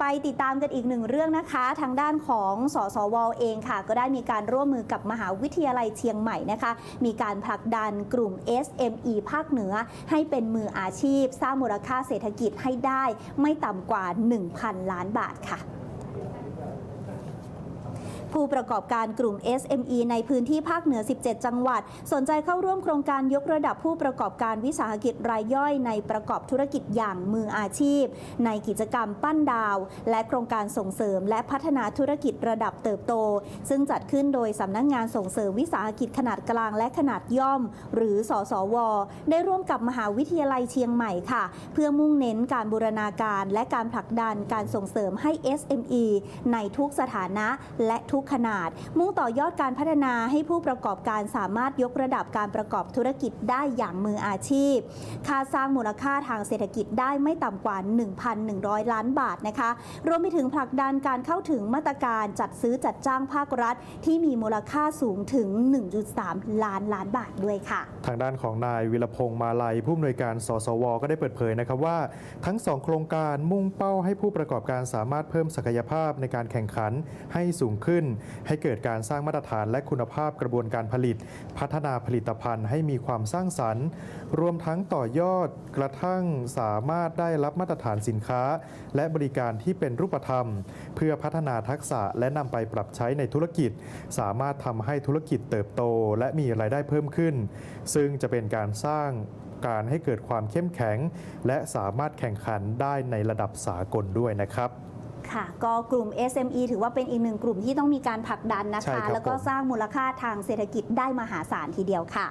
ไปติดตามกันอีกหนึ่งเรื่องนะคะ ทางด้านของสสวเองค่ะ ก็ได้มีการร่วมมือกับมหาวิทยาลัยเชียงใหม่นะคะ มีการผลักดันกลุ่ม SME ภาคเหนือ ให้เป็นมืออาชีพ สร้างมูลค่าเศรษฐกิจให้ได้ ไม่ต่ำกว่า 1,000 ล้านบาทค่ะ ผู้ประกอบการกลุ่ม SME ในพื้นที่ภาคเหนือ 17 จังหวัด สนใจเข้าร่วมโครงการยกระดับผู้ประกอบการวิสาหกิจรายย่อยในประกอบธุรกิจอย่างมืออาชีพ ในกิจกรรมปั้นดาว และโครงการส่งเสริม และพัฒนาธุรกิจระดับเติบโต ซึ่งจัดขึ้นโดยสำนักงงานส่งเสริมวิสาหกิจขนาดกลางและขนาดย่อม หรือสสว ได้ร่วมกับมหาวิทยาลัยเชียงใหม่ค่ะ เพื่อมุ่งเน้นการบูรณาการและการผลักดันการส่งเสริมให้ SME ในทุกสถานะและทุกขนาด มุ่งต่อยอดการพัฒนาให้ผู้ประกอบการสามารถยกระดับการประกอบธุรกิจได้อย่างมืออาชีพ ค่าสร้างมูลค่าทางเศรษฐกิจได้ไม่ต่ำกว่า 1,100 ล้านบาทนะคะ รวมไปถึงผลักดันการเข้าถึงมาตรการจัดซื้อจัดจ้างภาครัฐ ที่มีมูลค่าสูงถึง 1.3 ล้านล้านบาทด้วยค่ะ ทางด้านของนายวิรพงษ์มาลัยผู้อำนวยการสสว ก็ได้เปิดเผยนะครับว่า ทั้งสองโครงการมุ่งเป้าให้ผู้ประกอบการสามารถเพิ่มศักยภาพในการแข่งขันให้สูงขึ้นให้เกิดการสร้างมาตรฐานและคุณภาพกระบวนการผลิต พัฒนาผลิตภัณฑ์ให้มีความสร้างสรรค์ รวมทั้งต่อยอดกระทั่งสามารถได้รับมาตรฐานสินค้า และบริการที่เป็นรูปธรรม เพื่อพัฒนาทักษะและนำไปปรับใช้ในธุรกิจ สามารถทำให้ธุรกิจเติบโต และมีรายได้เพิ่มขึ้น ซึ่งจะเป็นการสร้างการให้เกิดความเข้มแข็ง และสามารถแข่งขันได้ในระดับสากลด้วยนะครับ ค่ะ ก็กลุ่ม SME ถือว่าเป็นอีกหนึ่งกลุ่มที่ต้องมีการผลักดันนะใช่คะ ครับแล้วก็ผม สร้างมูลค่าทางเศรษฐกิจได้มหาศาลทีเดียวค่ะ